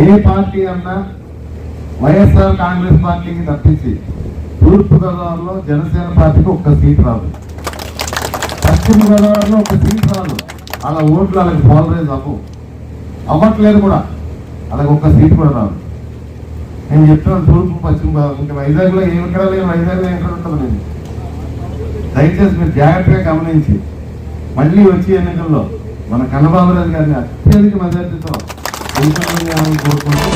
ఏ party అన్నా వైఎస్ఆర్ కాంగ్రెస్ పార్టీకి తప్పించి తూర్పు గోదావరిలో జనసేన పార్టీకి ఒక్క సీట్ రాదు. పశ్చిమ గోదావరిలో ఒక సీట్ రాదు. అలా ఓట్లు అలాగే పోలరైజ్ అవ్వవు. అవ్వట్లేదు కూడా. అలాగ ఒక్క సీట్ కూడా రాదు. నేను చెప్తున్నాను తూర్పు పశ్చిమ గోదావరి ఇంకా వైజాగ్లో ఏమి ఇక్కడ లేదు వైజాగ్లో ఎక్కడ ఉంటుంది నేను. దయచేసి మీరు జాగ్రత్తగా గమనించి మళ్ళీ వచ్చే ఎన్నికల్లో మన కన్నబాబురాజు గారిని అత్యధిక మెజార్టీతో ఎన్నికలను కోరుకుంటూ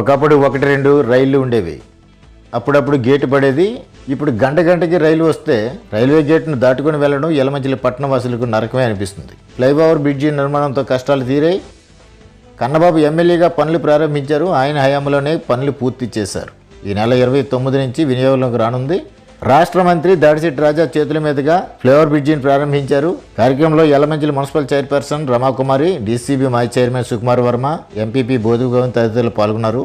ఒకప్పుడు ఒకటి రెండు రైళ్ళు ఉండేవి. అప్పుడప్పుడు గేటు పడేది. ఇప్పుడు గంట గంటకి రైలు వస్తే రైల్వే గేట్ను దాటుకుని వెళ్ళడం ఎలమంచిలి పట్టణ వాసులకు నరకమే అనిపిస్తుంది. ఫ్లైఓవర్ బ్రిడ్జి నిర్మాణంతో కష్టాలు తీరాయి కన్నబాబు ఎమ్మెల్యేగా పనులు ప్రారంభించారు. ఆయన హయాంలోనే పనులు పూర్తి చేశారు. ఈ నెల ఇరవై తొమ్మిది నుంచి వినియోగంలోకి రానుంది. రాష్ట్ర మంత్రి దాడిశెట్టి రాజా చేతుల మీదుగా ఫ్లేవర్ బ్రిడ్జిని ప్రారంభించారు. కార్యక్రమంలో Yelamanchili municipal chairperson Ramakumari DCB మాజీ చైర్మన్ సుకుమార్ వర్మ ఎంపీపీ బోధు గోవింద్ తదితరులు పాల్గొన్నారు.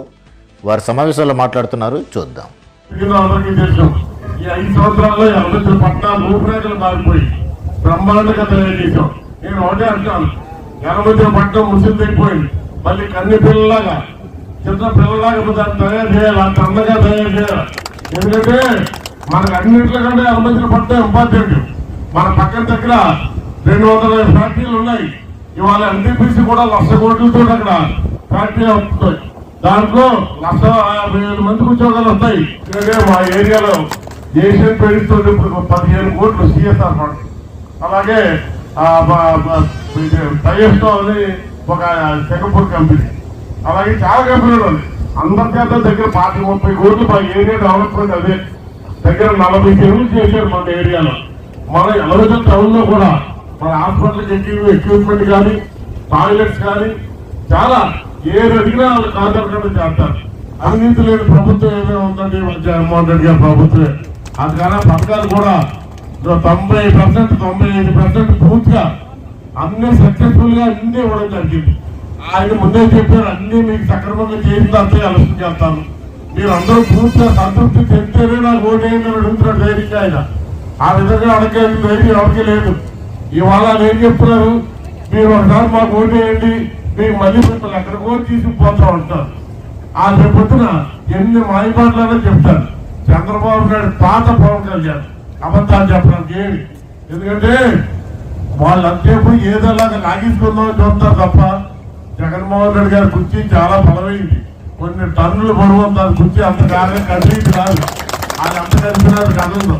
వారు సమావేశంలో మాట్లాడుతున్నారు. చూద్దాం. ఇది అందరికీ ఈ ఐదు సంవత్సరాల్లో ఎలమంచి పట్టణ రూపురేఖలు మారిపోయి బ్రహ్మాండంగా తయారు చేశాం. నేను ఒకటే అంటాను ఎలమంచి పట్టణం ముసిందైపోయింది మళ్ళీ కన్ని పిల్లలాగా చిన్న పిల్లలాగా దాన్ని తయారు చేయాలి అంత అందంగా తయారు చేయాలి ఎందుకంటే మనకు అన్నింటికంటే అనుమతులు పడితే ఇంపార్టెంట్ మన పక్కన దగ్గర రెండు వందల ఫ్యాక్టరీలు ఉన్నాయి. ఇవాళ ఎన్టీపీసీ కూడా లక్ష కోట్లతో అక్కడ ఫ్యాక్టరీ వస్తుంది దాంట్లో లక్ష యాభై మంది మందికి ఉద్యోగాలు వస్తాయి. ఎందుకంటే మా ఏరియాలో ఏషియన్ పెయింట్స్ ఇప్పుడు పదిహేను కోట్లు సిఎస్ఆర్ ఫండ్ అలాగే టైఎస్టో అని ఒక సింగపూర్ కంపెనీ. అలాగే చాలా కంపెనీలు అందరికీ అందరి దగ్గర పాతి ముప్పై కోట్లు మా ఏరియా డెవలప్మెంట్ అదే. దగ్గర నలభై చెరువులు చేశారు మన ఏరియాలో. మన ఎలవజ టౌన్లో కూడా మన హాస్పిటల్కి ఎక్విప్మెంట్ కానీ టాయిలెట్స్ కానీ చాలా ఏది అడిగినా వాళ్ళు కాదనకుండా చేస్తారు. అవినీతి లేని ప్రభుత్వం ఏమేమి ఉందండి జగన్మోహన్ రెడ్డి గారి ప్రభుత్వమే. అందుకనే పథకాలు కూడా తొంభై పర్సెంట్ తొంభై ఐదు పర్సెంట్ పూర్తిగా అన్ని సక్సెస్ఫుల్గా అన్ని ఇవ్వడం జరిగింది. ఆయన ముందే చెప్పారు అన్ని మీకు సక్రమంగా చేసిన అంతే ఆలోచన చేస్తాను. మీరు అందరూ పూర్తిగా సంతృప్తి చెప్తేనే నాకు ఓటేయండి అని అడుగుతున్నాడు ధైర్యంగా ఆయన. ఆ విధంగా అడగలేదు ధైర్యం ఎవరికి లేదు. ఇవాళ ఆయన ఏం చెప్తున్నారు మీరు ఒకసారి మాకు ఓటేయండి మీకు మళ్ళీ మిమ్మల్ని ఎక్కడికో తీసుకుపోతా ఉంటారు ఆ రేపొద్దున ఎన్ని మాయమాటలైనా చెప్తారు. చంద్రబాబు నాయుడు పాత పవన్ కళ్యాణ్ అబద్ధాలు చెప్పడానికి ఏమి? ఎందుకంటే వాళ్ళంతసేపు ఏదోలాగా లాగించుకుందామని చూస్తారు తప్ప జగన్మోహన్ రెడ్డి గారి కుర్చీ చాలా బలమైంది. కొన్ని టన్నులు బరువు ఉంది కుర్చీ అంత కాగా కదిలింది కాదు. అది అంత కలిసినారు కదలదు.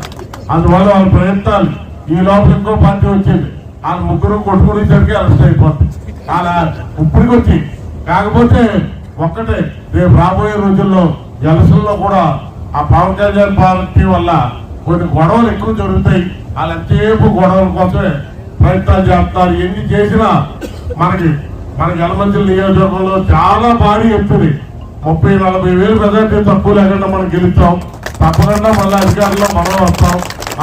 అందువల్ల వాళ్ళ ప్రయత్నాలు. ఈ లోపల ఇంకో పార్టీ వచ్చింది. వాళ్ళ ముగ్గురు కొట్టుకునేసరికి అరెస్ట్ అయిపోతుంది. అలా ఇప్పటికి వచ్చి. కాకపోతే ఒక్కటే రేపు రాబోయే రోజుల్లో జలసల్లో కూడా ఆ పవన్ కళ్యాణ్ పార్టీ వల్ల కొన్ని గొడవలు ఎక్కువ జరుగుతాయి. వాళ్ళ ఎంతసేపు గొడవల కోసమే ప్రయత్నాలు చేస్తారు ఎన్ని చేసినా మనకి మన ఎలమంచిల నియోజకవర్గంలో చాలా భారీ ఎత్తుంది. ముప్పై నలభై వేలు మెజార్టీ తక్కువ లేకుండా మనం గెలుస్తాం. తప్పకుండా మళ్ళీ అధికారంలో మనం వస్తాం.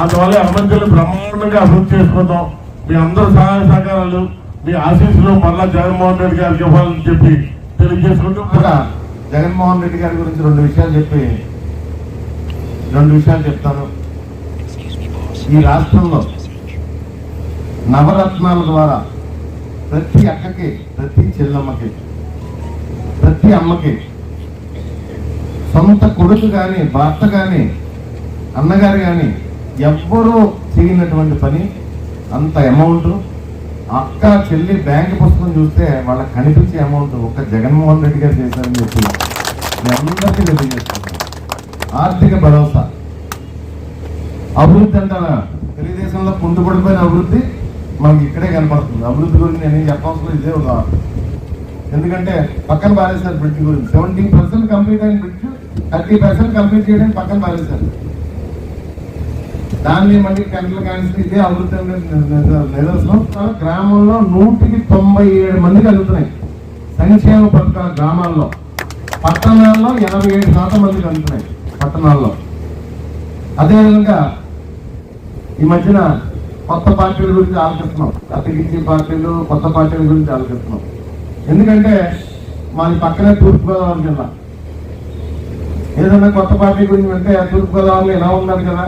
అందువల్ల ఎలమంచిలు బ్రహ్మాండంగా అభివృద్ధి చేసుకుంటాం మీ అందరూ సహాయ సహకారాలు మీ ఆశీస్సులు మళ్ళా జగన్మోహన్ రెడ్డి గారికి ఇవ్వాలని చెప్పి తెలియజేసుకుంటూ కదా జగన్మోహన్ రెడ్డి గారి గురించి రెండు విషయాలు చెప్పి రెండు విషయాలు చెప్తాను. ఈ రాష్ట్రంలో నవరత్నాల ద్వారా ప్రతి అక్కకి ప్రతి చెల్లమ్మకి ప్రతి అమ్మకి సొంత కొడుకు కానీ భర్త కానీ అన్నగారు కానీ ఎవ్వరూ చేయనటువంటి పని అంత అమౌంట్ అక్క చెల్లి బ్యాంక్ పుస్తకం చూస్తే వాళ్ళకి కనిపించే అమౌంట్ ఒక్క జగన్మోహన్ రెడ్డి గారు చేశారని చెప్పి మీ అందరికీ తెలియజేస్తున్నాను. ఆర్థిక భరోసా. అభివృద్ధి అంటారా? తెలుగుదేశంలో కుంటుపడిపోయిన అభివృద్ధి మనకి ఇక్కడే కనపడుతుంది. అభివృద్ధి గురించి నేను చెప్పవలసిన ఇదే ఒక ఎందుకంటే పక్కన పారేశారు బ్రిడ్జ్ గురించి. సెవెంటీ పర్సెంట్ కంప్లీట్ అయిన బ్రిడ్జ్ థర్టీ పర్సెంట్ కంప్లీట్ చేయడానికి పక్కన పారేశారు. దాన్ని మళ్ళీ కంటలు క్యాన్సిల్ ఇదే అభివృద్ధి నిదర్శనం. గ్రామంలో నూటికి తొంభై ఏడు మందికి అందుతున్నాయి సంక్షేమ పథకాల గ్రామాల్లో పట్టణాల్లో ఎనభై ఏడు శాతం మందికి అందుతున్నాయి పట్టణాల్లో. అదేవిధంగా ఈ మధ్యన కొత్త పార్టీల గురించి ఆలోచిస్తున్నాం. అతికించి పార్టీలు కొత్త పార్టీల గురించి ఆలోచిస్తున్నాం. ఎందుకంటే మాది పక్కనే తూర్పుగోదావరి జిల్లా. ఏదైనా కొత్త పార్టీ గురించి అంటే తూర్పుగోదావరిలో ఎలా ఇలా కదా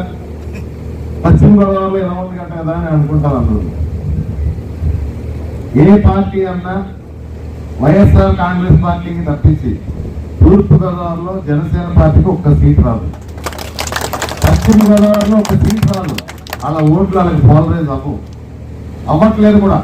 పశ్చిమ గోదావరిలో ఇలా ఉంది కదా కదా అని అనుకుంటారు అందరూ. ఏ పార్టీ అన్నా వైఎస్ఆర్ కాంగ్రెస్ పార్టీకి తప్పించి తూర్పుగోదావరిలో జనసేన పార్టీకి ఒక్క సీట్ రాదు. పశ్చిమ గోదావరిలో ఒక సీట్ రాదు. అలా ఓట్లు వాళ్ళకి పోలరైజ్ అవ్వవు అవ్వట్లేదు కూడా.